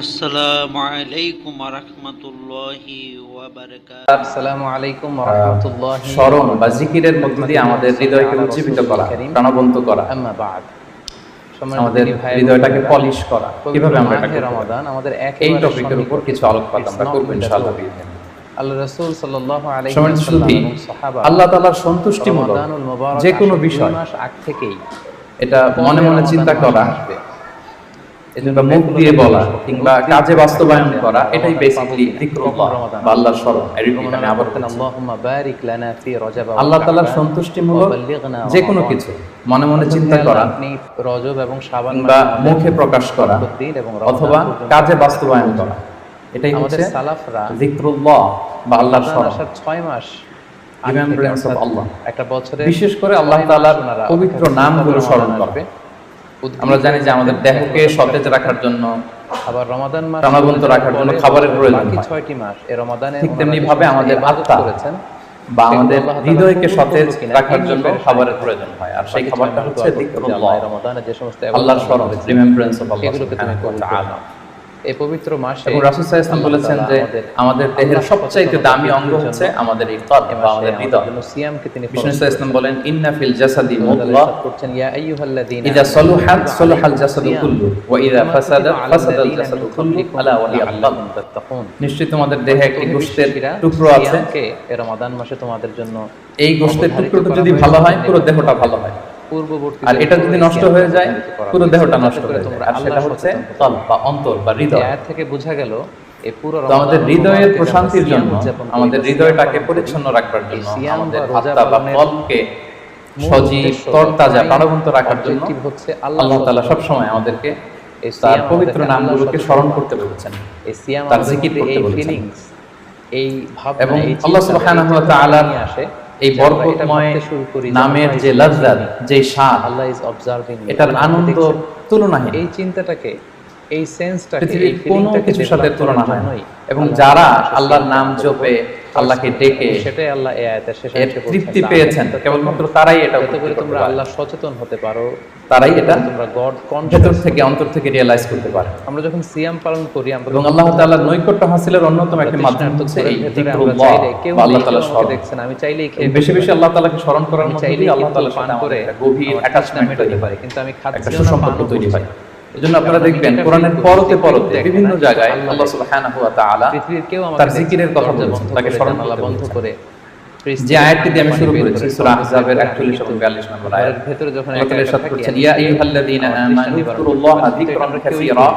আসসালামু আলাইকুম রহমতুল্লাহি ওয়াবারাকাতুহু আসসালামু আলাইকুম ওয়া স্মরণ বা জিকিরের মধ্য দিয়ে আমাদের হৃদয়কে উজ্জীবিত করা প্রাণবন্ত করা। আম্মা বাদ। আমাদের হৃদয়টাকে পলিশ করা। কীভাবে আমরা এটা মাহে করতে পারি? রমাদান আমাদের এই টপিকের উপর কিছু আলোকপাত আমরা It's not করব with ইনশাআল্লাহ। আল্লাহ রাসূল সাল্লাল্লাহু আলাইহি ওয়াসাল্লাম সাহাবা আল্লাহ তাআলার সন্তুষ্টিমূলক যে কোনো বিষয়। মাস আগ থেকেই। এটা মনে মনে চিন্তা করা। আসবে। কিংবা মুখ দিয়ে বলা কিংবা কাজে বাস্তবায়ন করা এটাই যিকরুল্লাহ বা আল্লাহর স্মরণ। রিপিট আমি আবার আল্লাহুম্মা বারিক লানা ফি রজব আল্লাহ তাআলার সন্তুষ্টিমূলক যে কোনো কিছু মনে মনে চিন্তা করা রজব এবং শাবান মাসের মুখে প্রকাশ করা অথবা কাজে বাস্তবায়ন করা। এটাই হচ্ছে সালাফরা যিকরুল্লাহ বা আল্লাহর স্মরণ। আসার ছয় মাস of অর্থাৎ Allah. একটা বছরে বিশেষ করে আল্লাহ তাআলার পবিত্র নামগুলো স্মরণ করবে আমরা জানি যে আমাদের দেহকে সতেজ রাখার জন্য আবার রমাদান মাস প্রাণবন্ত রাখার জন্য খাবারের প্রয়োজন হয়। ছয়টি মাস এই রমাদানে ঠিক তেমনি ভাবে আমাদের আত্মা করেছেন। বা আমাদের হৃদয়কে সতেজ রাখার জন্য খাবারের প্রয়োজন হয়। আর সেই খাবারটা হচ্ছে রমাদানে যে সমস্ত আল্লাহর স্মরণ রিমেম্বরেন্স অফ আল্লাহ এই পবিত্র মাসে এবং রাসূল সাল্লাল্লাহু বলেছেন যে আমাদের দেহের সবচাইতে দামি অঙ্গ হচ্ছে আমাদের এই কলব বা আমাদের হৃদয় সিয়ামকে তিনি বিষ্ণু ইসলাম বলেন ইন্না ফিল জাসাদি মুদগা। করছেন ইয়া আইয়ুহাল্লাযীনা ইদা সলুহাত সলুহাল জাসাদু কুল্লু। ওয়া ইদা ফাসাদাত ফাসাদাল জাসাদু কুল্লু। আলা ওয়া আল্লাহ তাত্তাকুন নিশ্চয়ই তোমাদের দেহে একটি গোশতের টুকরো আছে। এই রমাদান মাসে তোমাদের জন্য এই গোশতের টুকরোটা যদি ভালো হয় পুরো দেহটা ভালো হয়। পূর্ববর্তী আর এটা যদি নষ্ট হয়ে যায় পুরো দেহটা নষ্ট হয়ে যায়। তোমরা আর সেটা হচ্ছে সচেতন বা অন্তর বা হৃদয়। আয়াত থেকে বোঝা গেল এই পুরো আমাদের হৃদয়ের প্রশান্তির জন্য করি, আমাদের হৃদয়টাকে পরিচ্ছন্ন রাখবার জন্য আমাদের আত্মা বা মূল সজীব তরতাজা প্রাণবন্ত রাখার জন্য হচ্ছে আল্লাহ তাআলা সব সময় আমাদেরকে এই তার পবিত্র নামগুলোকে স্মরণ করে। করতে বলেছেন। এই সিয়াম তার জিকির করতে এই বলেছেন। এই ভাবনা এবং আল্লাহ সুবহানাহু ওয়া তাআলার নিয়ে আসে এই বরকতময় শুরু করি যে নামের যে লজ্জাত যে স্বাদ আল্লাহ ইজ অবজার্ভিং এটার আনন্দ তুলনাহীন এই চিন্তাটাকে এই সেন্সটাকে কোনো কিছুর সাথে তুলনা হয় এবং যারা আল্লাহর নাম জপে আল্লাহকে ডেকে সেটাই আল্লাহ এই আয়াতের শেষে তৃপ্তি পেয়েছেন। কেবলমাত্র তারাই এটা উপলব্ধি করে তোমরা আল্লাহ সচেতন হতে পারো তারাই এটা তোমরা গড ভেতর থেকে অন্তর থেকে রিয়েলাইজ করতে পারে। আমরা যখন সিয়াম পালন করি আমরা এবং আল্লাহ তাআলার নৈকট্য হাসিলের অন্যতম একটি মাধ্যম হচ্ছে এই যিকরুল্লাহ বা আল্লাহ তাআলার স্মরণ। দেখছেন আমি চাইলেই খেয়ে বেশি বেশি আল্লাহ তাআলাকে স্মরণ করার মধ্যে আল্লাহ তাআলার পান করে গভীর অ্যাটাচমেন্ট তৈরি মেটাতে কিন্তু আমি সুসম্পর্ক পানও তৈরি হয়। এজন্য আপনারা দেখবেন কোরআনের পরতে পরতে বিভিন্ন জায়গায় আল্লাহ সুবহানাহু ওয়া তাআলা পৃথিবীর কেউ তার জিকিরের কথা বলছেন, তাকে স্মরণ বন্ধ করে যে আয়াতটি দিয়ে আমি শুরু করেছি সূরা আহজাবের 41 এবং 42 নম্বর আয়াত। ভেতরে যখন ইরশাদ করছেন ইয়া আইয়ুহাল্লাযীনা আমানু যকুরুল্লাহা যিকরান কাসীরা।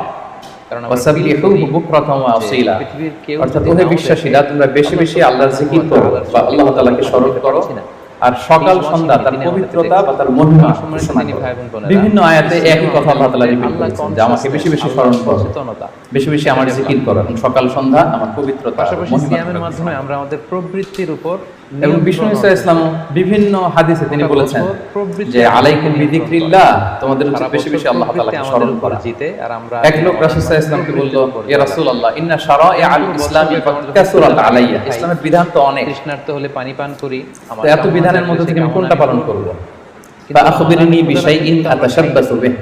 অর্থাৎ ওহে বিশ্বাসীরা তোমরা বেশি বেশি আল্লাহর জিকির আল্লাহ করো বা আল্লাহ তাআলাকে স্মরণ করো। আর সকাল সন্ধ্যা তার পবিত্রতা বা তার মহিমা বিভিন্ন আয়াতে একই কথা আল্লাহ তাআলা রিপিট করেছেন যে আমাকে বেশি বেশি স্মরণ করো। বেশি বেশি আমার জিকির করো। সকাল সন্ধ্যা আমার পবিত্রতা পাশাপাশি সিয়ামের মাধ্যমে আমরা আমাদের প্রবৃত্তির উপর এবং বিষ্ণু ইসা ইসলাম বিভিন্ন হাদিসে তিনি বলেছেন যে আলাইকুম উপর বিযিকরিল্লাহ তোমাদের উচিত বেশি বেশি আল্লাহ তাআলাকে স্মরণ করা। জিতে আর আমরা এক লোক রাসূল ইসলামকে বলল ইয়া রাসূলুল্লাহ ইন্না শারাইআ আল ইসলামি কাসুরাত আলাইয়া। ইসলামের বিধান তো অনেক। তৃষ্ণার্ত হলে পানি পান করি তো এত বিধানের মধ্যে থেকে আমি কোনটা পালন করব। বা আখবিরনি বিশাইইন আতাশাব্বাসু বিহ।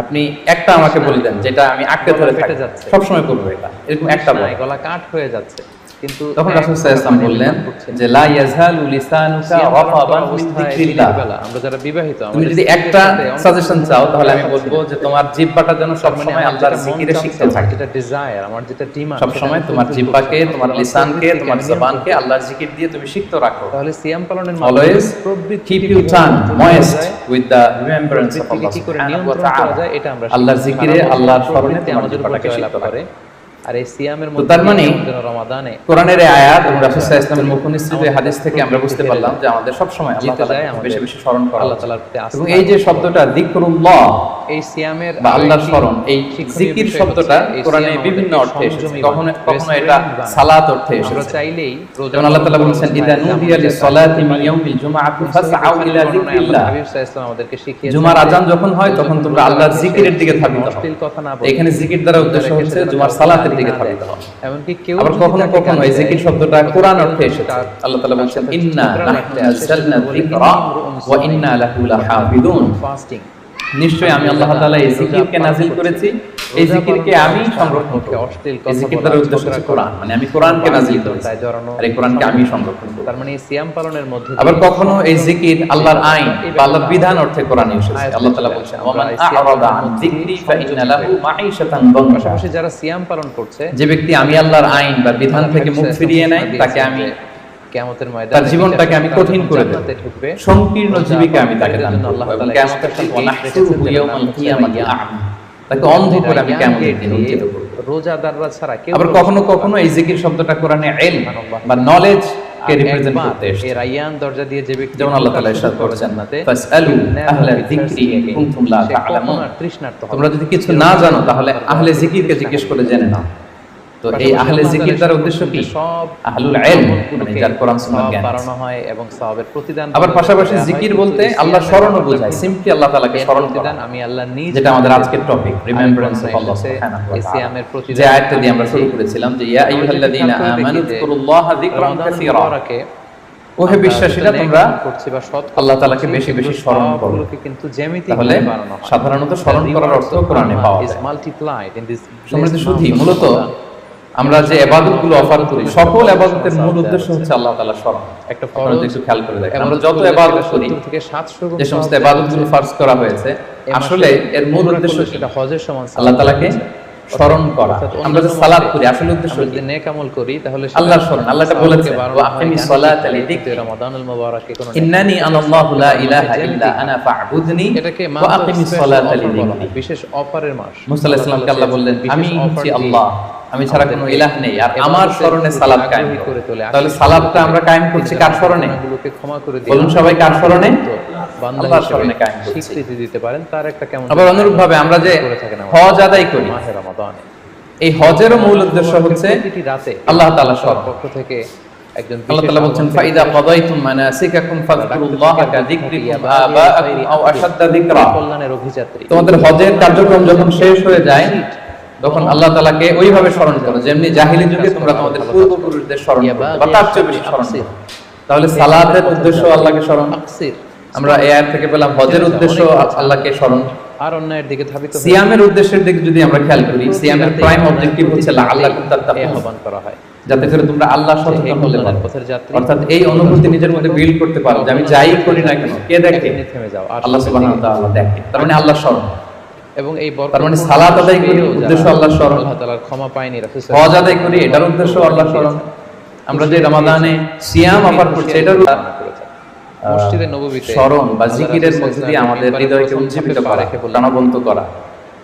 আপনি একটা আমাকে বলে দেন যেটা আমি আঁকড়ে ধরে থাকি। সব সময় করব এটা। এরকম একটা বল। গলা কাঠ হয়ে যাচ্ছে। কিন্তু তখন রাসূল সাল্লাল্লাহু বললেন পান করছি না। যে লা ইয়াজালু লিসানুকা মিন যিকরিল্লাহ। আমরা যারা বিবাহিত তুমি যদি একটা সাজেশন চাও তাহলে আমি বলব যে তোমার জিহ্বাটা যেন সব সময় আল্লাহর জিকিরে শিখতে থাকে। যেটা desire, আমার যেটা demand, সব সময় তোমার জিহ্বাকে তোমার লিসানকে তোমার জবানকে আল্লাহর জিকির দিয়ে তুমি শিখতে রাখো। তাহলে সিয়াম পালনের অলওয়েজ প্রবৃত্তি কিপ ইউ করা moist with the remembrance of Allah সুবহানাহু ওয়া তাআলা এটা আমরা আল্লাহর জিকিরে আল্লাহর স্মরণে তোমার জিহ্বাটাকে শিখতে করে। আর এই সিয়ামের মধ্যে তার মানে রমাদানে কোরআনের আয়াত এবং রাসূল সাল্লাল্লাহু আলাইহি মুখনিসৃত হাদিস থেকে আমরা বুঝতে পারলাম যে আমাদের সব সময় আল্লাহ আমাদের বেশি বেশি স্মরণ করা আল্লাহ তাআলার প্রতি এবং এই যে শব্দটা যিকরুল্লাহ এই সিয়ামের আল্লাহর স্মরণ এই জিকির শব্দটা কোরআনে বিভিন্ন অর্থে এসেছে। কখনো কখনো এটা সালাত অর্থে এসেছে। চাইলেই যেমন আল্লাহ তাআলা বলছেন ইদা নুদিয়া লিসসালাতি মিন ইয়াউমিল জুমআতি ফাসআউ ইলা যিকরিল্লাহ। হাবিব সাল্লাল্লাহু আমাদেরকে শিখিয়েছেন জুমার আজান যখন হয় তখন তোমরা আল্লাহর জিকিরের দিকে ধাবিত হও। কথা না এখানে জিকির দ্বারা উদ্দেশ্য হচ্ছে জুমার সালাতের গালি দিকে ধাবিত দেয়। এমনকি কেউ আবার কখনো কখনো এই জিকির শব্দটা কোরআন অর্থে এসেছে আল্লাহ তাআলা বলছেন ইন্না নাহনু লাগছে, যিকরা ওয়া ইন্না লাহু লাহাফিজুন fasting নিশ্চয়ই আমি আল্লাহ তাআলা এই জিকিরকে নাজিল করেছি। এই জিকিরকে আমি সংরক্ষণ করব। অশ্লীল এই জিকির দ্বারা উদ্দেশ্য হচ্ছে কোরআন। মানে আমি কোরআনকে নাজিল করেছি। আর এই কোরআনকে আমি সংরক্ষণ করব। তার মানে এই সিয়াম পালনের মধ্যে আবার কখনো এই জিকির আল্লাহর আইন বা আল্লাহর বিধান অর্থে কোরআনে এসেছে। আল্লাহ তাআলা বলছেন, ওমান আ'রাদা আন যিকরি মধ্যে ফাইন্না লাহু মাঈশাতান যারা সিয়াম পালন করছে যে ব্যক্তি আমি আল্লাহর আইন বা বিধান থেকে মুখ ফিরিয়ে নেয় তাকে আমি কিয়ামতের ময়দানে তার জীবনটাকে আমি কঠিন করে দেব। সংকীর্ণ জীবিকা আমি তাকে দান করব আল্লাহ তাআলা কিয়ামতের রেখেছেন, কিয়ামাতি আ'মা তাকে অন্ধ করে আমি কিয়ামতের দিন করব। রোজাদাররা ছাড়া কেউ আবার কখনো কখনো এই জিকির শব্দটা কোরআনে ইলম বা নলেজ কে রিপ্রেজেন্ট করতে এসেছে। আয়ান দরজা দিয়ে যে ব্যক্তি যেমন আল্লাহ তাআলা ইরশাদ করেছেন ফাসআলু আহলা যিকরি ইন কুনতুম লা তা'লামুন তোমরা যদি কিছু না জানো তাহলে আহলে জিকিরকে জিজ্ঞেস করে জেনে নাও। তো এই আহলে জিকির দ্বারা উদ্দেশ্য কি? আহলুল ইলম মানে যার কোরআন সুন্নাহ জ্ঞান। বাড়ানো হয় এবং সওয়াবের প্রতিদান আবার পাশাপাশি জিকির বলতে আল্লাহ মধ্যে বোঝায়। সিম্পলি আল্লাহ তাআলাকে স্মরণ প্রতিদান আমি আল্লাহ নিজ যেটা আমাদের আজকের টপিক রিমেম্বারেন্স অফ আল্লাহ সুবহানাহু ওয়া তাআলা। প্রতিদান যে আয়াতটা দিয়ে আমরা শুরু করেছিলাম যে ইয়া আইয়ুহাল্লাযীনা আমানু যিকুরুল্লাহা যিকরান কাসীরা। ওহে বিশ্বাসীরা তোমরা করছি বা সৎ আল্লাহ তাআলাকে বেশি বেশি স্মরণ করো। কিন্তু জ্যামিতিক তাহলে সাধারণত স্মরণ করার অর্থ কোরআনে পাওয়া যায়। মাল্টিপ্লাইড ইন দিস সমৃদ্ধ মূলত আমরা যে এবাদতগুলো অফার করি সকল এবাদতের মূল উদ্দেশ্য হচ্ছে আল্লাহ তাআলা স্মরণ একটা ফরজ একটু খেয়াল করে দেখেন। আমরা যত এবাদত করি থেকে 700 যে সমস্ত এবাদতগুলো ফার্জ করা হয়েছে আসলে এর মূল উদ্দেশ্য সেটা হজের সমান আল্লাহ তাআলাকে হচ্ছে। স্মরণ করা। আমরা যে সালাত করি আসলে উদ্দেশ্য যদি নেক আমল করি তাহলে স্মরণ, আল্লাহ ওয়া সালাতা লিযিকরি। রমাদানুল মুবারাকে কোনো ইন্নানি আনাল্লাহু লা ইলাহা ইল্লা আনা ফা'বুদনি এটাকে ওয়া আকিমিস সালাতা লিযিকরি বিশেষ অফারের মাস। মুসা আলাইহিস সালামকে আল্লাহ বললেন আমি হচ্ছি আল্লাহ। আমি ছাড়া কোনো ইলাহ নেই। আর আমার স্মরণে সালাত কায়েম করে তোলে। তাহলে সালাতটা আমরা কায়েম করছি কার স্মরণে? ক্ষমা করে দিয়ে বলুন সবাই কার স্মরণে? আল্লাহর স্মরণে কায়েম করছি। স্বীকৃতি দিতে পারেন তার একটা কেমন আবার অনুরূপ ভাবে আমরা যে হজ আদায় করি মাহে রমাদানে। এই হজেরও মূল উদ্দেশ্য হচ্ছে আল্লাহ তাআলা পক্ষ থেকে একজন আল্লাহ তাআলা বলছেন ফাইদা কাদাইতুম মানাসিকাকুম ফাযকুরুল্লাহা কাযিকরিকুম আবাআকুম আও আশাদ্দা যিকরা। কল্যাণের অভিযাত্রী। তোমাদের হজের কার্যক্রম যখন শেষ হয়ে যায় তখন আল্লাহ তাআলাকে ওইভাবে স্মরণ করো যেমনি জাহিলি যুগে তোমরা তোমাদের পূর্বপুরুষদের স্মরণ বা তার চেয়ে বেশি স্মরণ করো। তাহলে সালাতের উদ্দেশ্য আল্লাহকে স্মরণ। আমরা এই আয়াত থেকে পেলাম হজের উদ্দেশ্য আল্লাহকে স্মরণ। আর অন্যায়ের দিকে ধাবিত সিয়ামের উদ্দেশ্যের দিকে যদি আমরা খেয়াল করি সিয়ামের প্রাইম অবজেক্টিভ হচ্ছে তাত্তাকুন। আহ্বান করা হয়। যাতে করে তোমরা আল্লাহ সচেতন হতে পারো। অর্থাৎ এই অনুভূতি নিজের মধ্যে বিল্ড করতে পারো যে আমি যাই করি না কেন কে দেখে? থেমে যাও। আল্লাহ সুবহানাহু ওয়া তাআলা দেখে। তার মানে আল্লাহ স্মরণ। এবং এই তার মানে সালাত আদায় করি, উদ্দেশ্য আল্লাহর স্মরণ। আল্লাহ তাআলার ক্ষমা পায়নি রাসূল হজ আদায় করি এটার উদ্দেশ্য আল্লাহ স্মরণ। আমরা যে রমাদানে সিয়াম অফার করছি এটার মসজিদে নববীতে স্মরণ বা জিকিরের মধ্যে দিয়ে আমাদের হৃদয়কে উজ্জীবিত করা প্রাণবন্ত করা।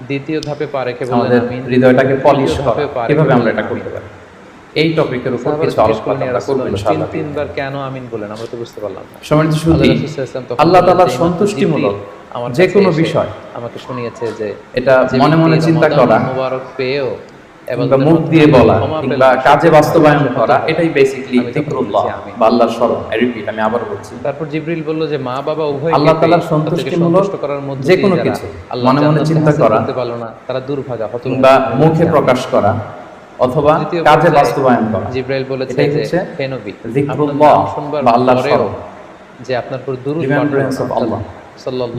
দ্বিতীয় ধাপে পা রেখে আমাদের হৃদয়টাকে পলিশ করা। কীভাবে আমরা এটা করতে পারি? এই টপিকের উপর কিছু আলোচনা করব ইনশাআল্লাহ। তিনবার কেন আমিন বলেন আমরা তো বুঝতে পারলাম না। সম্মানিত আল্লাহ তখন আল্লাহ তাআলার সন্তুষ্টিমূলক আমার যে কোনো বিষয়। আমাকে শুনিয়েছে যে এটা মনে মনে চিন্তা করা মুবারক পেয়েও কিংবা মুখ দিয়ে বলা কিংবা কাজে বাস্তবায়ন করা এটাই বলেছি আমিন। বা আল্লাহর স্মরণ রিপিট আমি আবার বলছি। তারপর জিবরিল বলল যে মা বাবা উভয় আল্লাহ তাআলার সন্তুষ্টিমূলক করার মধ্যে যে কোনো কিছু। মনে মনে চিন্তা করা করতে পারল না তারা দুর্ভাগা হত কিংবা মুখে প্রকাশ করা অথবা কাজে বাস্তবায়ন করা। জিব্রাইল বলেছে যে হে নবী নাম বা আল্লাহর স্মরণ। যে আপনার উপর দুরূদ। সাল্লাল্লাহু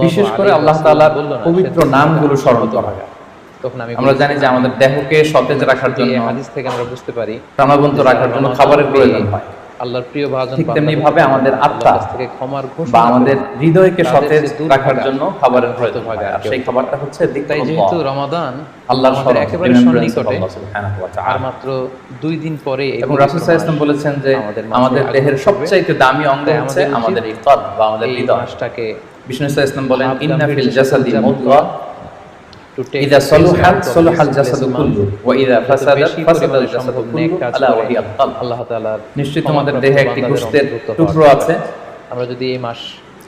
বিশেষ করে আল্লাহ না, পবিত্র নামগুলো স্মরণ করা তখন আমি আমরা জানি যে আমাদের দেহকে সতেজ রাখার জন্য হাদিস থেকে আমরা বুঝতে পারি প্রাণবন্ত রাখার জন্য খাবারের প্রয়োজন হয়। আল্লাহর প্রিয় ভাজন ঠিক তেমনি ভাবে আমাদের আত্মা থেকে ক্ষমার ঘোষণা বা আমাদের হৃদয়কে সতেজ রাখার জন্য খাবারের প্রয়োজন হয়। আর সেই খাবারটা হচ্ছে তাই যেহেতু রমাদান আল্লাহর স্মরণ একেবারে সন্নিকটে। Allah subhanahu wa ta'ala। আর মাত্র দুই দিন পরে এবং রাসূল সাল্লাল্লাহু বলেছেন যে আমাদের দেহের দামি অঙ্গ হচ্ছে আমাদের আমাদের বা আমাদের হৃদয় বিষ্ণু ওয়াসাল্লাম বলেন ইন্না ফিল জাসাদি মুদগা জাসাদু blessed কুল্লু month। ওয়া ইদা ফাসাদাত ফাসাদাল জাসাদু কুল্লু আলা করে ওয়া আল্লাহ তাআলার নিশ্চয়ই তোমাদের দেহে একটি গোশতের টুকরো আছে। আমরা যদি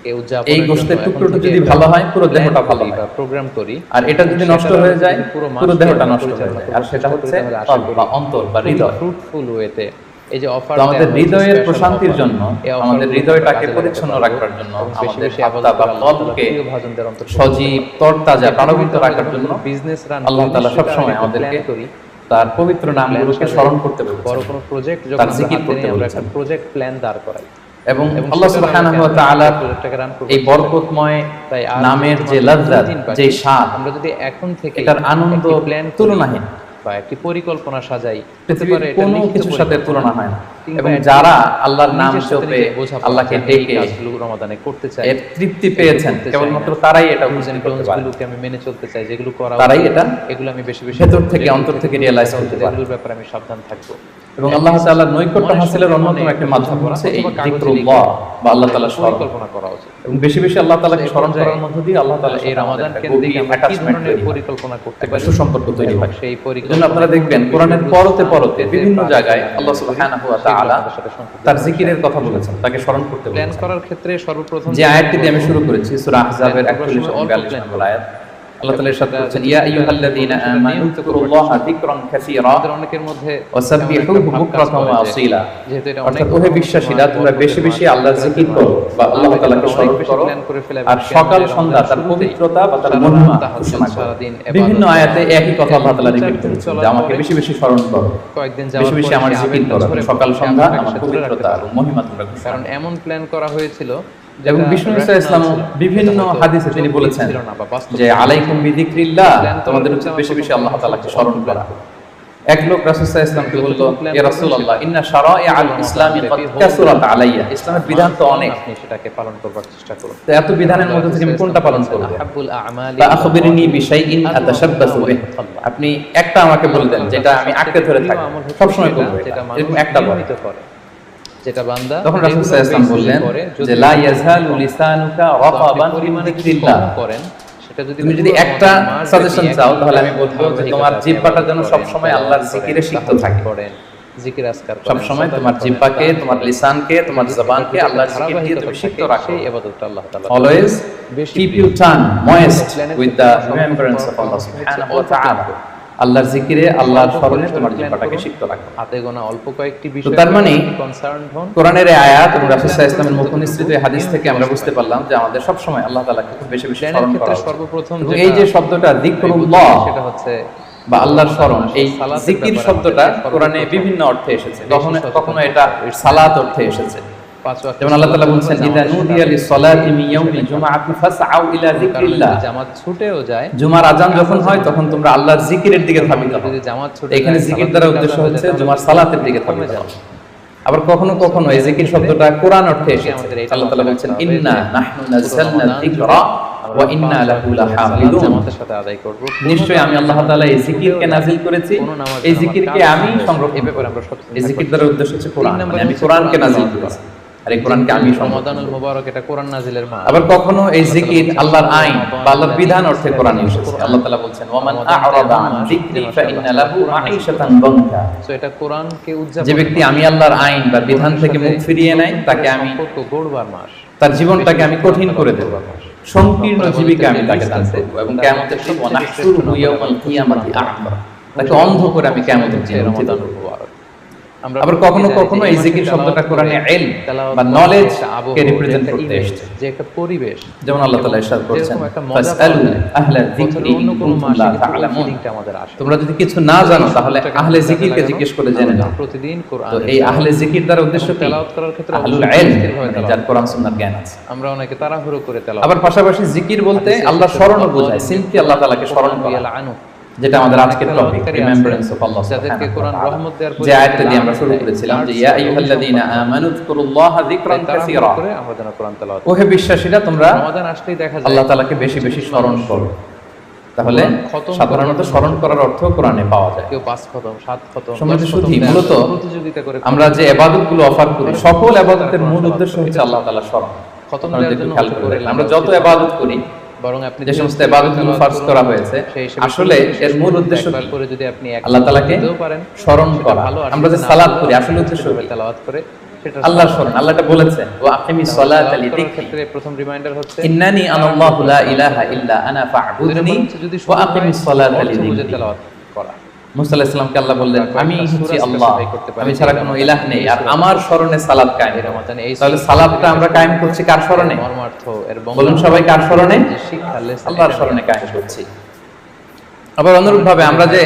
এই উদযাপন এই গোশতের টুকরোটা যদি ভালো হয় পুরো দেহটা ভালো হয়। প্রোগ্রাম করি আর এটা যদি নষ্ট হয়ে যায় পুরো দেহটা নষ্ট হয়ে যায়। আর সেটা হচ্ছে বা অন্তর বা হৃদয়। ফ্রুটফুল ওয়েতে এই যে অফার আমাদের হৃদয়ের প্রশান্তির জন্য আমাদের হৃদয়টাকে পরিচ্ছন্ন রাখবার জন্য আমাদের আত্মা বা কলবকে সজীব তরতাজা রাখার জন্য বিজনেস রান আল্লাহ তাআলা সবসময় আমাদেরকে করি। তার পবিত্র নামগুলোকে স্মরণ করতে বড় কোনো প্রজেক্ট যখন জিকির করতে বলেছেন। প্রজেক্ট প্ল্যান দাঁড় করাই। এবং আল্লাহ সুবহানাহু ওয়া তাআলা। এই বরকতময় তাই নামের যে লজ্জা যে স্বাদ আমরা যদি এখন থেকে এটার আনন্দ প্ল্যান তুলনাহীন। বা একটি পরিকল্পনা সাজাই পারে এটা কিছুর সাথে তুলনা হয় না। এবং যারা আল্লাহর নাম জপে আল্লাহকে ডেকে রমাদানে করতে চাই এর তৃপ্তি পেয়েছেন। কেবলমাত্র তারাই এটা বুঝেন করতে পারে। আমি মেনে চলতে চাই যেগুলো করা তারাই এটা এগুলো আমি বেশি বেশি ভেতর থেকে, অন্তর থেকে রিয়েলাইজ করতে পারি। এগুলোর ব্যাপারে আমি সাবধান থাকব। এবং আল্লাহ তাআলার নৈকট্য হাসিলের অন্যতম একটা মাধ্যম হচ্ছে এই বা আল্লাহ স্মরণ। পরিকল্পনা করা উচিত। এবং বেশি বেশি আল্লাহ তাআলাকে স্মরণ করার মধ্য দিয়ে আল্লাহ তাআলা এই রমাদান কেন্দ্রিক কি পরিকল্পনা করতে পারি? সুসম্পর্ক তৈরি হয়। সেই পরিকল্পনা আপনারা দেখবেন কোরআনের পরতে পরতে বিভিন্ন জায়গায় আল্লাহ সুবহানাহু ওয়া তাআলা তার জিকিরের কথা বলেছেন তাকে স্মরণ করতে প্ল্যান করার ক্ষেত্রে সর্বপ্রথম যে আয়াতটি দিয়ে আমি শুরু করেছি সূরা আহজাবের 41 সময় এবং অল্প 42 plan নম্বর আয়াত। আল্লাহ তাআলা ইরশাদ করেছেন ইয়া আইয়ুহাল্লাযীনা আমানু যিকুরুল্লাহা যিকরান কাসীরা অনেকের মধ্যে ওয়াসাব্বিহুহু তেমন একটা ভাব কাজ বুকরাতান ওয়া আসীলা। যেহেতু এটা অনেক ওহে বিশ্বাসীরা তোমরা বেশি বেশি আল্লাহর জিকির করো বা আল্লাহ তাআলাকে স্মরণ করো আর সকাল সন্ধ্যা তার পবিত্রতা বা তার মহিমা ঘোষণা করো। বিভিন্ন আয়াতে একই কথা আল্লাহ তাআলা রিপিট করেছেন যে আমাকে বেশি বেশি স্মরণ করো। কয়েকদিন বেশি যাওয়ার বেশি আমার জিকির করো। সকাল সন্ধ্যা আমার পবিত্রতা আর মহিমা তোমরা কারণ এমন প্ল্যান করা হয়েছিল বিষ্ণু ইসা ইসলাম বিভিন্ন হাদিসে তিনি বলেছেন যে আলাইকুম বিদিক্রিল্লাহ তোমাদের উচিত বেশি বেশি আল্লাহ প্রথম স্মরণ করা। এক লোক ইয়া করবেন রাসূলুল্লাহ ইন্না আল ইসলামি কদ কাসুরাত আলাইয়া। ইসলামের বিধান তো অনেক। সেটাকে পালন করবার চেষ্টা করুন। তো এত বিধানের মধ্যে থেকে আমি কোনটা পালন করব? আহাব্বুল আ'মালি বা আখবিরনি বিশাইইন আতাশাব্বাসু বিহ। আপনি একটা আমাকে বলে দেন যেটা আমি আঁকড়ে ধরে থাকি সব সময় করব এরকম একটা করে। যেটা বান্দা তখন রাসূল সাল্লাল্লাহু আলাইহি ওয়াসাল্লাম বললেন যে লা ইয়াজালু লিসানুকা মিন যিকরিল্লাহ করেন সেটা যদি তুমি যদি একটা সাজেশন চাও তাহলে আমি বলব যে তোমার জিহ্বাটা যেন সব সময় আল্লাহর জিকিরে সিক্ত থাকে। করেন জিকির আজকার সব সময় তোমার জিহ্বাকে তোমার লিসানকে তোমার জবানকে আল্লাহর জিকির দিয়ে তুমি সিক্ত রাখো। ইবাদতটা আল্লাহ তাআলা always বেশি keep প্রিয়। your tongue moist Planet with থেকে the সম্পর্ক remembrance আল্লাহর জিকিরে আল্লাহর স্মরণে তোমার জিহ্বাটাকে সিক্ত রাখো। হাতে গোনা অল্প কয়েকটি বিষয় তার মানে কোরআনের আয়াত এবং রাসূল সাল্লাল্লাহু আলাইহি ওয়াসাল্লামের মুখ নিঃসৃত এই হাদিস থেকে আমরা বুঝতে পারলাম যে আমাদের সব সময় আল্লাহ তাআলাকে খুব বেশি বেশি স্মরণ করা ক্ষেত্রে সর্বপ্রথম এই যে শব্দটা যিকরুল্লাহ সেটা হচ্ছে বা আল্লাহর স্মরণ এই জিকির শব্দটা কোরআনে বিভিন্ন অর্থে এসেছে। কখনো কখনো এটা সালাত অর্থে এসেছে। যেমন আল্লাহ তাআলা বলছেন ইদা নুদিয়া সাথে মিন ইয়াউমিল জুমআতি ফাসআউ ইলা যিকরিল্লাহ। জামাত ছুটেও যায় জুমার আজান যখন হয় তখন তোমরা আল্লাহর জিকিরের দিকে ধাবিত হও। জামাত ছুটে এখানে জিকির দ্বারা উদ্দেশ্য হচ্ছে জুমার সালাতের দিকে ধাবিত হও। আবার কখনো কখনো এই জিকির শব্দটা কোরআন অর্থে এসেছে। আল্লাহ তাআলা মাথায় বলছেন রাখতে হবে ইন্না নাহনু নাযালনা যিকরা ওয়া ইন্না লাহু লাহাফিজুন জামাতের সাথে আদায় করব নিশ্চয়ই আমি আল্লাহ তাআলা এই জিকিরকে নাজিল করেছি এই জিকিরকে আমি হবে। সংরক্ষণ ব্যাপারে আমরা সচেতন এই জিকির দ্বারা উদ্দেশ্য হচ্ছে কোরআন মানে আমি কোরআনকে কোরআন করেছি। আর এই কোরআনকে আমি মুবারক এটা কোরআন নাজিলের আবার কখনো এই জিকির আল্লাহর আইন বা আল্লাহর বিধান অর্থে কোরআনে এসেছে। আল্লাহ তাআলা বলছেন ওয়ামান আ'রাদা আন যিকরি ফাইন্না লাহু মাঈশাতান সো এটা কোরআনকে উদযাপন যে ব্যক্তি আমি আল্লাহর আইন বা বিধান থেকে মুখ ফিরিয়ে নেয় তাকে আমি গড়বার মাস। তার জীবনটাকে আমি কঠিন করে দেব। সংকীর্ণ জীবিকা আমি তাকে দান করব এবং কিয়ামতের কিয়ামাতি আ'মা তাকে অন্ধ করে আমি কিয়ামতের দিন রমাদানুল মুবারক আবার কখনো কখনো এই জিকির শব্দটা কোরআনে ইলম বা নলেজ কে রিপ্রেজেন্ট করতে এসেছে। যে একটা পরিবেশ। যেমন আল্লাহ তাআলা ইরশাদ করছেন ফাসআলু। আহলা যিকরি ইন কুনতুম লা তা'লামুন। তোমরা যদি কিছু না জানো তাহলে আহলে জিকিরকে জিজ্ঞেস করে জেনে নাও। প্রতিদিন কোরআন তো এই আহলে জিকির দ্বারা উদ্দেশ্য কি? তেলাওয়াত করার ক্ষেত্রে আহলুল ইলম মানে যার কোরআন সুন্নাহর জ্ঞান আছে। আমরা অনেকে তাড়াহুড়ো করে তেলাওয়াত আবার পাশাপাশি জিকির বলতে আল্লাহ স্মরণও বোঝায় সিম্পলি আল্লাহ তাআলাকে স্মরণ করা। যেটা আমাদের আজকের টপিক রিমেম্বারেন্স অফ আল্লাহ যাদেরকে কোরআন রহমত দেওয়ার যে আয়াতটা দিয়ে আমরা শুরু করেছিলাম যে ইয়া তার আমানু যিকুরুল্লাহা যিকরান কাসীরা। করে কোরআন তেলাওয়াত ওহে বিশ্বাসীরা তোমরা রমাদান আসলেই দেখা যায়। আল্লাহ তাআলাকে বেশি বেশি স্মরণ করো। তাহলে সাধারণত স্মরণ করার অর্থ কোরআনে পাওয়া যায়। কেউ পাঁচ খতম সাত খতম সুধী, দেয়, মূলত প্রতিযোগিতা করে আমরা যে এবাদতগুলো অফার করি সকল এবাদতের মূল উদ্দেশ্য হচ্ছে আল্লাহ তাআলা স্মরণ। খতম আমরা যত। এবাদত করি বরং আপনি যে সমস্ত এবাদতগুলো ফার্জ করা হয়েছে আসলে এর মূল উদ্দেশ্য? করে যদি আপনি আল্লাহ তাআলাকে স্মরণ করা। আমরা যে সালাত করি আসলে উদ্দেশ্য হলো তেলাওয়াত করে আল্লাহ স্মরণ আল্লাহ এটা বলেছেন ও আকিমি সালাতা লিযিকরি ক্ষেত্রে প্রথম রিমাইন্ডার হচ্ছে ইন্নানি আনাল্লাহু লা ইলাহা ইল্লা আনা ফা'বুদনি ওয়া আকিমি সালাতা লিযিকরি তেলাওয়াত মুসা আল্লাহ বললেন আমি হচ্ছি আল্লাহ। আমি ছাড়া কোনো ইলাহ নেই আর আমার স্মরণে সালাদ কায়েম। তাহলে সালাদটা আমরা কায়েম করছি কার স্মরণে? বলুন সবাই কার স্মরণে? আল্লাহর স্মরণে কায়েম করছি। আবার অনুরূপ ভাবে আমরা যে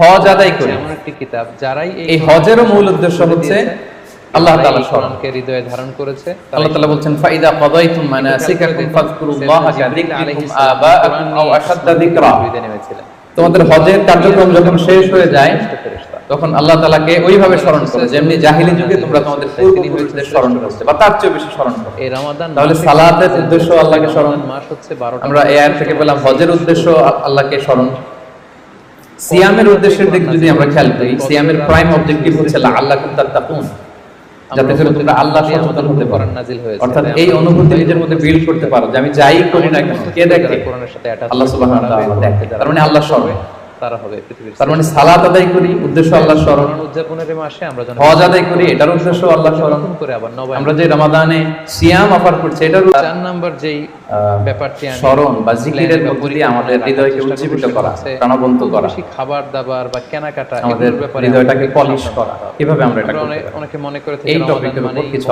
হজ আদায় করি এমন একটি কিতাব যারাই এই হজেরও মূল উদ্দেশ্য হচ্ছে আল্লাহ তাআলা স্মরণকে হৃদয়ে ধারণ করেছে। আল্লাহ তাআলা বলছেন ফাইদা মানাসিকাকুম ফাযকুরুল্লাহ কাযিকরিকুম আবাআকুম আও যিকরা। তোমাদের হজের কার্যক্রম যখন শেষ হয়ে যায় তখন আল্লাহ তালাকে ওইভাবে স্মরণ করো যেমনি জাহিলি যুগে তোমরা তোমাদের স্মরণ করছে বা তার চেয়ে বেশি স্মরণ করো। তাহলে সালাতের উদ্দেশ্য আল্লাহকে স্মরণ। মাস হচ্ছে 12 আমরা এই আয়াত থেকে পেলাম হজের উদ্দেশ্য আল্লাহকে স্মরণ। সিয়ামের উদ্দেশ্যের দিকে যদি আমরা খেয়াল করি সিয়ামের প্রাইম অবজেক্টিভ হচ্ছে আল্লাহ তাত্তাকুন। যাতে করে তোমরা আল্লাহ সচেতন হতে পারো। অর্থাৎ এই অনুভূতি নিজের মধ্যে বিল্ড করতে পারো যে আমি যাই করি না কে দেখে কোরআনের সাথে আল্লাহ সুবহানাহু দেখে তার মানে আল্লাহ সর্বে। তারা হবে পৃথিবীর তার মানে সালাত আদায় করি উদ্দেশ্য আল্লাহ স্মরণ। উদযাপনের মাসে আমরা যখন হজ আদায় করি এটার উদ্দেশ্য আল্লাহ স্মরণ। করে আবার নবায় আমরা যে রমাদানে সিয়াম অফার করছি এটার চার নাম্বার যেই ব্যাপারটি স্মরণ বা জিকিরের মধ্যে আমাদের হৃদয়কে উজ্জীবিত করা প্রাণবন্ত করা। খাবার দাবার বা কেনাকাটা আমাদের হৃদয়টাকে পলিশ করা। কীভাবে আমরা এটা অনেকে মনে করে থাকে এই টপিকের উপর কিছু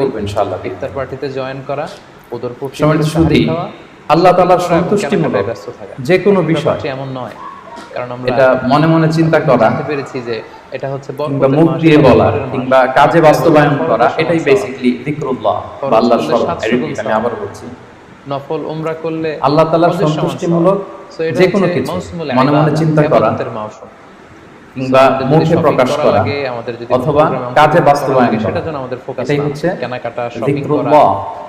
করব ইনশাআল্লাহ। ইফতার পার্টিতে জয়েন করা আল্লাহ সন্তুষ্টি মূলক যে কোনো বিষয়। এমন নয়। কারণ আমরা এটা মনে মনে চিন্তা করা। পেরেছি যে এটা হচ্ছে কিংবা মুখ দিয়ে বলা কিংবা কাজে বাস্তবায়ন করা এটাই বেসিক্যালি যিকরুল্লাহ বা আল্লাহর স্মরণ আমি আবার বলছি। নফল উমরা করলে আল্লাহ তাআলার সন্তুষ্টিমূলক যে কোনো কিছু মনে মনে চিন্তা করা কিংবা মুখে প্রকাশ করা অথবা কাজে বাস্তবায়ন সেটা যেন আমাদের ফোকাস এটাই হচ্ছে কেনাকাটা শপিং করা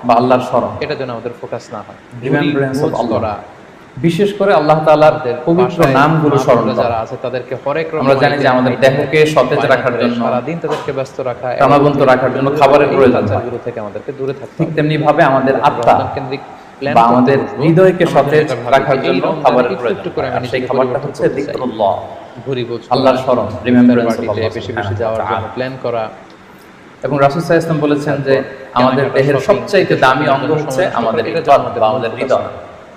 বা আল্লাহর স্মরণ এটা যেন আমাদের ফোকাস না হয়। রিমেম্বরেন্স অফ আল্লাহ বিশেষ করে আল্লাহ তালার পবিত্র নামগুলো স্মরণ যারা আছে তাদেরকে হরেক আমরা জানি যে আমাদের দেহকে সতেজ রাখার জন্য সারাদিন তাদেরকে ব্যস্ত রাখা তামাবন্ত রাখার জন্য খাবারের প্রয়োজন থেকে আমাদেরকে দূরে থাকতে ঠিক তেমনি ভাবে আমাদের আত্মা কেন্দ্রিক বা আমাদের হৃদয়কে সতেজ রাখার জন্য খাবারের প্রয়োজন সেই খাবারটা হচ্ছে আল্লাহর স্মরণ রিমেম্বারেন্স বেশি হ্যাঁ। বেশি যাওয়ার জন্য আচ্ছা। প্ল্যান করা। এবং রাসুল বলেছেন যে আমাদের দেহের সবচাইতে দামি অঙ্গ হচ্ছে আমাদের আমাদের হৃদয়।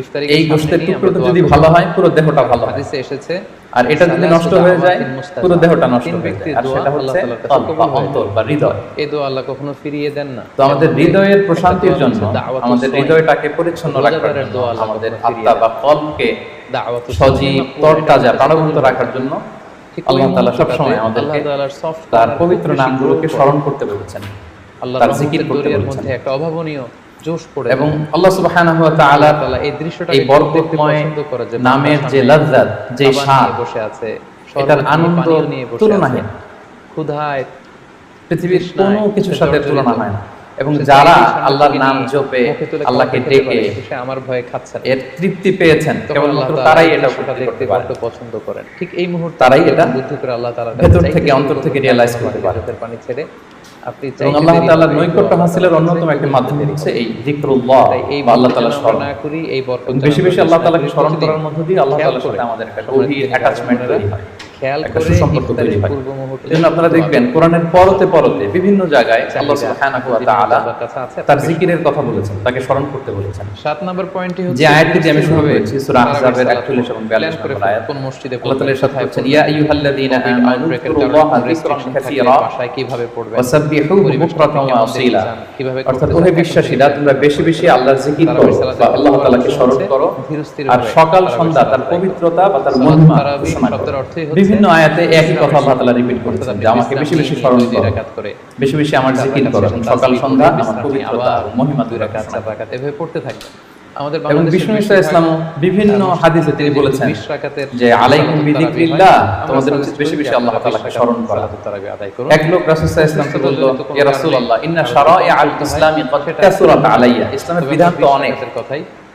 ইফতারি এই গোশতের টুকরোটা যদি ভালো হয় পুরো দেহটা ভালো হাদিসে এসেছে আর এটা যদি নষ্ট হয়ে যায় পুরো দেহটা নষ্ট হয়ে যায়। আর সেটা হচ্ছে অন্তর বা হৃদয়। এই দোয়া আল্লাহ কখনো ফিরিয়ে দেন না। তো আমাদের হৃদয়ের প্রশান্তির জন্য আমাদের হৃদয়টাকে পরিচ্ছন্ন রাখার জন্য আমাদের আত্মা বা কলকে সজীব তরতাজা প্রাণবন্ত রাখার জন্য আল্লাহ তাআলা সব সময় আমাদেরকে তার পবিত্র নামগুলোকে স্মরণ করতে বলেছেন আল্লাহ তার জিকির করতে বলেছেন। একটা অভাবনীয় জোশ পড়ে এবং আল্লাহ সুবহানাহু ওয়া তাআলা এই দৃশ্যটা এই বরকতময় নামের যে লাজ্জাত যে স্বাদ বসে আছে এটার আনন্দ নিয়ে বসে তুলনাহীন। ক্ষুধায় পৃথিবীর কোনো কিছুর সাথে তুলনা হয় না। এবং যারা আল্লাহর নাম জপে আল্লাহকে ডেকে আমার ভয়ে খাচ্ছে এর তৃপ্তি পেয়েছেন। কেবলমাত্র তারাই এটা দেখতে পারে। পছন্দ করেন। ঠিক এই মুহূর্তে তারাই এটা বুদ্ধি করে আল্লাহ তাআলা ভেতর থেকে অন্তর থেকে রিয়ালাইজ করতে পারে। পানি ছেড়ে আপনি আল্লাহ তাআলার নৈকট্য হাসিলের অন্যতম একটা মাধ্যম হচ্ছে এই যিকরুল্লাহ এই আল্লাহ তাআলা স্মরণ করি এই বরকত বেশি বেশি আল্লাহ তাআলাকে স্মরণ করার মধ্য দিয়ে আল্লাহ তাআলার সাথে আমাদের একটা খেয়াল করে এজন্য আপনারা দেখবেন কোরআনের পরতে পরতে বিভিন্ন জায়গায় আল্লাহ সুবহানাহু ওয়া তাআলা তার জিকিরের কথা বলেছেন তাকে স্মরণ করতে বলেছেন। সাত নম্বর হচ্ছে যে আয়াতটি আমি শুরু করেছি সূরা আহজাবের 41 এবং 42 নম্বর আয়াত। কোন মসজিদে আল্লাহ তাআলা সাথে বলেছেন ইয়া আমানু যিকরান কাসীরা। ভাষায় কীভাবে পড়বেন। ওয়া কীভাবে অর্থাৎ ওহে বিশ্বাসীরা তোমরা বেশি বেশি আল্লাহর জিকির করো বা আল্লাহ তাআলাকে স্মরণ করো। আর সকাল সন্ধ্যা তার পবিত্রতা বা তার মহিমা শব্দের অর্থই হচ্ছে বিভিন্ন আয়াতে একই কথা আল্লাহ তালা রিপিট করতে যে আমাকে বেশি বেশি স্মরণ করে। বেশি বেশি আমার জিকির করো। সকাল সন্ধ্যা আমার পবিত্রতা মহিমা দুই রাখাত রাখাতে এভাবে পড়তে থাকবে আমাদের এবং বিষ্ণু ইসা ইসলাম বিভিন্ন হাদিসে তিনি বলেছেন যে আলাইকুম বিদিকরিল্লাহ তোমাদের উচিত বেশি বেশি আল্লাহ তাআলাকে স্মরণ করা। তারাবি আদায় করো এক লোক রাসূল সাল্লাল্লাহু আলাইহি ওয়া সাল্লাম বলল ইয়া রাসূলুল্লাহ ইন্না শারাইআ আল ইসলামি কাসরাত আলাইয়া। ইসলামের বিধান তো অনেক। কথাই।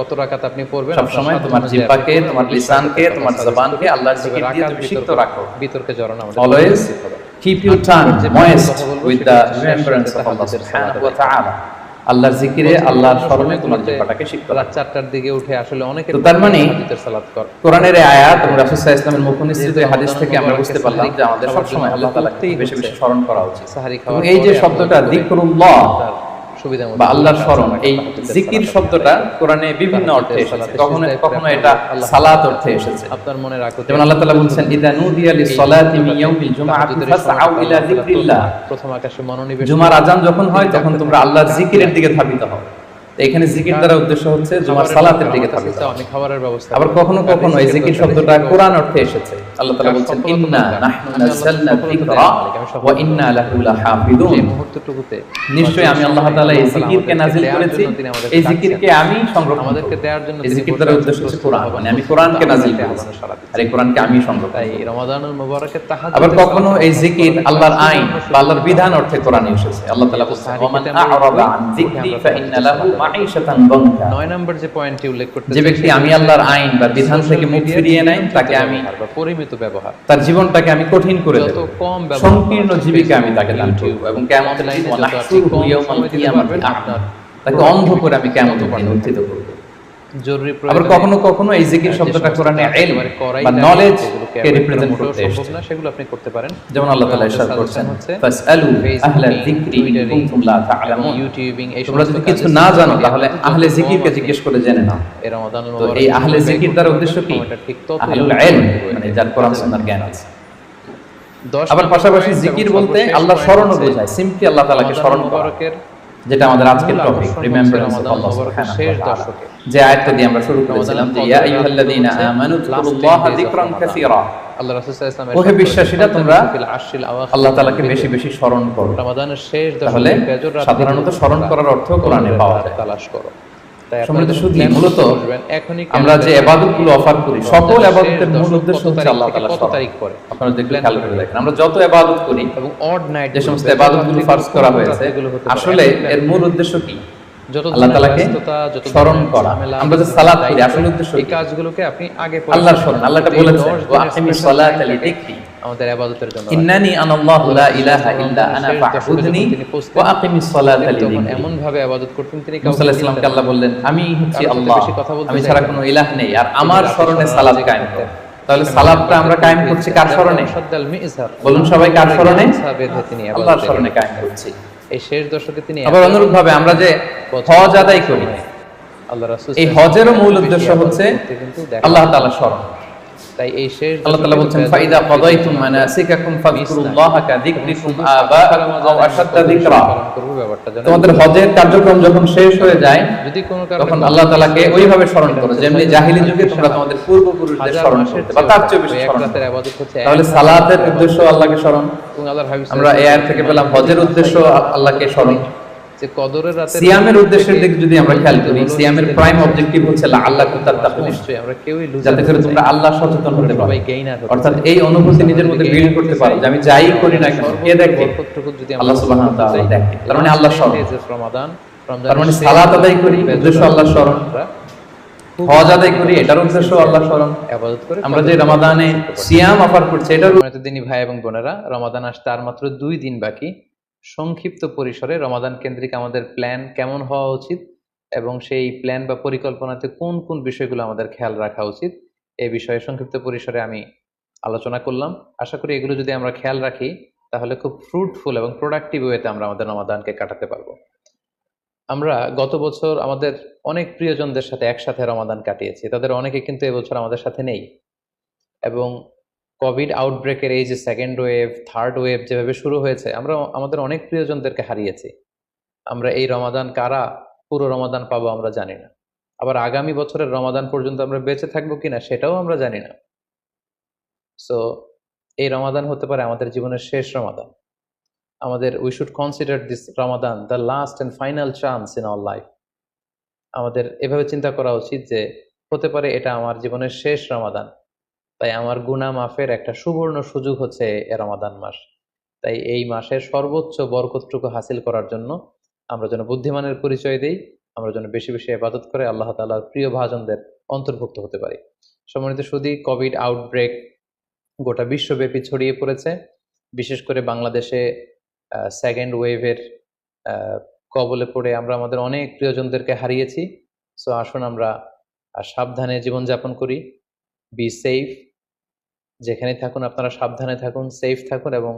কত রাকাত আপনি পড়বেন? সব তোমার জিহ্বাকে তোমার লিসানকে তোমার জবানকে আল্লাহর জিকির দিয়ে তুমি সিক্ত রাখো। বিতর্কে জড়ানো always keep your tongue moist with the remembrance of Allah subhanahu wa ta'ala আল্লাহর জিকিরে আল্লাহর স্মরণে তোমার জিহ্বাটাকে সিক্ত রাত চারটার দিকে উঠে আসলে অনেকে তার মানে কোরআনের আয়াত এবং রাসূল ইসলামের মুখ নিঃসৃত এই হাদিস থেকে আমরা বুঝতে পারলাম যে আমাদের সব আল্লাহ তাআলাকে বেশি বেশি স্মরণ করা উচিত। সাহারি খাওয়া এই যে শব্দটা যিকরুল্লাহ সুবিধা বা আল্লাহর স্মরণ এই জিকির শব্দটা কোরআনে বিভিন্ন অর্থে এসেছে। কখনো কখনো এটা সালাত অর্থে এসেছে। আপনার মনে রাখো যেমন আল্লাহ তাআলা বলছেন ইদা নুদিয়া লিস-সালাতি মিন ইয়াউমিল জুমআতি ফাসআউ ইলা যিকরিল্লাহ। প্রথম আকাশে মনোনিবেশ জুমার আজান যখন হয় তখন তোমরা আল্লাহর জিকিরের দিকে ধাবিত হও। এখানে জিকির দ্বারা উদ্দেশ্য হচ্ছে জুমার সালাতের দিকে হও আমি খাবারের ব্যবস্থা আবার কখনো কখনো এই জিকির শব্দটা কোরআন অর্থে এসেছে। আল্লাহ তাআলা বলছেন ইন্না নাহনু নাযালনা যিকরা ওয়া ইন্না লাহু লাহাফিজুন এই মুহূর্তটুকুতে নিশ্চয়ই আমি আল্লাহ তাআলা এই জিকিরকে নাযিল করেছি। এই জিকিরকে আমি সংরক্ষণ আমাদেরকে দেওয়ার জন্য এই জিকির দ্বারা উদ্দেশ্য হচ্ছে কোরআন। মানে আমি কোরআনকে নাযিল করেছি। আর এই কোরআনকে আমি সংরক্ষণ তাই করব। রমাদানুল মুবারকের তাহাজ্জুদের আবার কখনো এই জিকির আল্লাহর আইন বা আল্লাহর বিধান অর্থে কোরআনে এসেছে। আল্লাহ তাআলা বলছেন ওমান আ'রাদা আন যিকরি ফাইন্না লাহু মাঈশাতান বানকা নয় নম্বর যে পয়েন্টটি উল্লেখ করতে যে ব্যক্তি আমি আল্লাহর আইন বা বিধান থেকে মুখ ফিরিয়ে নেয় তাকে আমি পরিমিত ব্যবহার। তার জীবনটাকে আমি কঠিন করে যত কম সংকীর্ণ জীবিকা আমি তাকে দান করব। এবং কেমন online যত আপনি কম সময় দিতে পারবেন, আপনার তাকে অন্ধ করে আমি কেমন উত্থিত করব। জরুরি আবার কখনো কখনো এই জিকির শব্দটা কোরআনে ইলম বা নলেজ কে রিপ্রেজেন্ট করতে এসেছে। না, সেগুলো আপনি করতে পারেন। যেমন আল্লাহ তাআলা ইরশাদ করছেন ফাসআলু আহলা যিকরি কুনতুম লা তা'লামুন। ইউটিউবিং এই তোমরা যদি কিছু না জানো তাহলে আহলে জিকিরকে জিজ্ঞেস করে জেনে নাও। এই রমাদানুল তো এই আহলে জিকির উদ্দেশ্য কি? ঠিক আহলুল ইলম মানে যার কোরআন সুন্নাহর জ্ঞান আছে। আবার পাশাপাশি জিকির বলতে আল্লাহ স্মরণও হচ্ছে বোঝায় সিম্পলি আল্লাহ তাআলাকে স্মরণ করা যেটা আমাদের আজকের টপিক রিমেম্বারেন্স অফ আল্লাহ শেষ দশকে। যে আয়াতটা দিয়ে আমরা শুরু করেছিলাম যে ইয়া আইয়ুহাল্লাযীনা আমানু যকুরুল্লাহা যিকরান কাসীরা। আল্লাহ রাসূল সাল্লাল্লাহু আলাইহি বিশ্বাসীরা তোমরা আল্লাহ তাআলাকে বেশি বেশি স্মরণ করো। রমাদানের শেষ দশকে সাধারণত স্মরণ করার অর্থ কোরআনে পাওয়া যায়। তালাশ করো। সম্মানিত মূলত আমরা যে অফার করি সকল শেষ মূল উদ্দেশ্য হচ্ছে আল্লাহ তাআলা কত তারিখ আপনারা দেখলে খেয়াল করে দেখেন। আমরা যত এবাদত করি এবং অড নাইট যে সমস্ত ফার্জ করা হয়েছে আসলে এর মূল উদ্দেশ্য কি? আল্লাহ যত স্মরণ করা। আমরা যে সালাত করি, আসল উদ্দেশ্য এই কাজগুলোকে আপনি আগে আল্লাহর স্মরণ আল্লাহ এটা এই বলেছেন দশ ওয়া দিনের আকিমিস special সালাতা time লিযিকরি আমাদের ইবাদতের জন্য ইন্নানি আনাল্লাহু লা ইলাহা ইল্লা আনা ফা'বুদনি যখন তিনি পৌঁছতেন, ওয়া আকিমিস সালাতা তিনি এমন ভাবে ইবাদত করতেন তিনি মুসা আলাইহিস আল্লাহ বললেন আমি হচ্ছি আল্লাহ আমি ছাড়া। কোনো ইলাহ নেই আর আমার স্মরণে সালাত কায়েম করো। তাহলে সালাতটা আমরা কায়েম করছি কার স্মরণে? বলুন সবাই কার স্মরণে? আল্লাহর স্মরণে কায়েম করছি। এই শেষ দশকে তিনি আবার আমরা যে হজ আদায় করি। এই হজেরও মূল উদ্দেশ্য হচ্ছে আল্লাহ তাআলা স্মরণ। তাই এই শেষ আল্লাহ তাআলা বলছেন ফাইদা রাতে কাদাইতুম মানাসিকাকুম ফাযকুরুল্লাহা কাযিকরিকুম আবাআকুম আও আশাদ্দা যিকরা। পালন করব ব্যাপারটা যেন তোমাদের হজের কার্যক্রম যখন শেষ হয়ে যায় যদি কোনো কারণে তখন আল্লাহ তাআলাকে ওইভাবে স্মরণ করো যেমনি জাহিলি যুগে তোমরা তোমাদের পূর্বপুরুষদের স্মরণ করতে বা তার চেয়ে বেশি স্মরণ রাতের করো। ইবাদত হচ্ছে এক তাহলে সালাতের উদ্দেশ্য আল্লাহকে স্মরণ। এবং আল্লাহর হাবিব আমরা এই আয়াত থেকে পেলাম হজের উদ্দেশ্য আল্লাহকে স্মরণ। যে কদরের রাতে সিয়ামের উদ্দেশ্যের দিকে যদি আমরা খেয়াল করি সিয়ামের প্রাইম অবজেক্টিভ হচ্ছে আল্লাহ তাত্তাকুন নিশ্চয়ই আমরা কেউই যাতে করে তোমরা আল্লাহ সচেতন হতে পারো। অর্থাৎ এই অনুভূতি নিজের মধ্যে বিল্ড করতে পারো যে আমি যাই করি না কেন কে দেখে? যদি আল্লাহ সুবহানাহু ওয়া তাআলা দেখে। তার মানে আল্লাহ স্মরণ। রমাদান তার মানে সালাত আদায় করি উদ্দেশ্য আল্লাহ স্মরণ। হজ আদায় করি এটার উদ্দেশ্য আল্লাহ স্মরণ। আবাদত করে আমরা যে রমাদানে সিয়াম অফার করছি এটার সম্মানিত দিনী ভাই এবং বোনেরা রমাদান আসতে আর মাত্র দুই দিন বাকি। সংক্ষিপ্ত পরিসরে রমাদান কেন্দ্রিক আমাদের প্ল্যান কেমন হওয়া উচিত এবং সেই প্ল্যান বা পরিকল্পনাতে কোন কোন বিষয়গুলো আমাদের খেয়াল রাখা উচিত, এ বিষয়ে সংক্ষিপ্ত পরিসরে আমি আলোচনা করলাম। আশা করি এগুলো যদি আমরা খেয়াল রাখি, তাহলে খুব ফ্রুটফুল এবং প্রোডাক্টিভ ওয়েতে আমরা আমাদের রমাদানকে কাটাতে পারব। আমরা গত বছর আমাদের অনেক প্রিয়জনদের সাথে একসাথে রমাদান কাটিয়েছি। তাদের অনেকে কিন্তু এবছর আমাদের সাথে নেই। এবং কোভিড আউটব্রেকের এই যে সেকেন্ড ওয়েভ থার্ড ওয়েভ যেভাবে শুরু হয়েছে, আমরা আমাদের অনেক প্রিয়জনদেরকে হারিয়েছি। আমরা এই রমাদান কারা, পুরো রমাদান পাবো আমরা জানি না। আবার আগামী বছরের রমাদান পর্যন্ত আমরা বেঁচে থাকব কিনা সেটাও আমরা জানি না। সো এই রমাদান হতে পারে আমাদের জীবনের শেষ রমাদান। আমাদের we should consider this Ramadan the last and final chance in our life আমাদের এভাবে চিন্তা করা উচিত যে, হতে পারে এটা আমার জীবনের শেষ রমাদান। তাই আমার গুনা মাফের একটা সুবর্ণ সুযোগ হচ্ছে এ রমাদান মাস। তাই এই মাসের সর্বোচ্চ বরকতটুকু হাসিল করার জন্য আমরা যেন বুদ্ধিমানের পরিচয় দেই, আমরা যেন বেশি বেশি ইবাদত করে আল্লাহ তাআলার প্রিয় ভাজনদের অন্তর্ভুক্ত হতে পারি। সম্মানিত সুদী, কোভিড আউটব্রেক গোটা বিশ্বব্যাপী ছড়িয়ে পড়েছে। বিশেষ করে বাংলাদেশে সেকেন্ড ওয়েভের কবলে পড়ে আমরা আমাদের অনেক প্রিয়জনদেরকে হারিয়েছি। সো আসুন আমরা সাবধানে জীবনযাপন করি। বি সেফ যেখানে থাকুন আপনারা সাবধানে থাকুন সেফ থাকুন এবং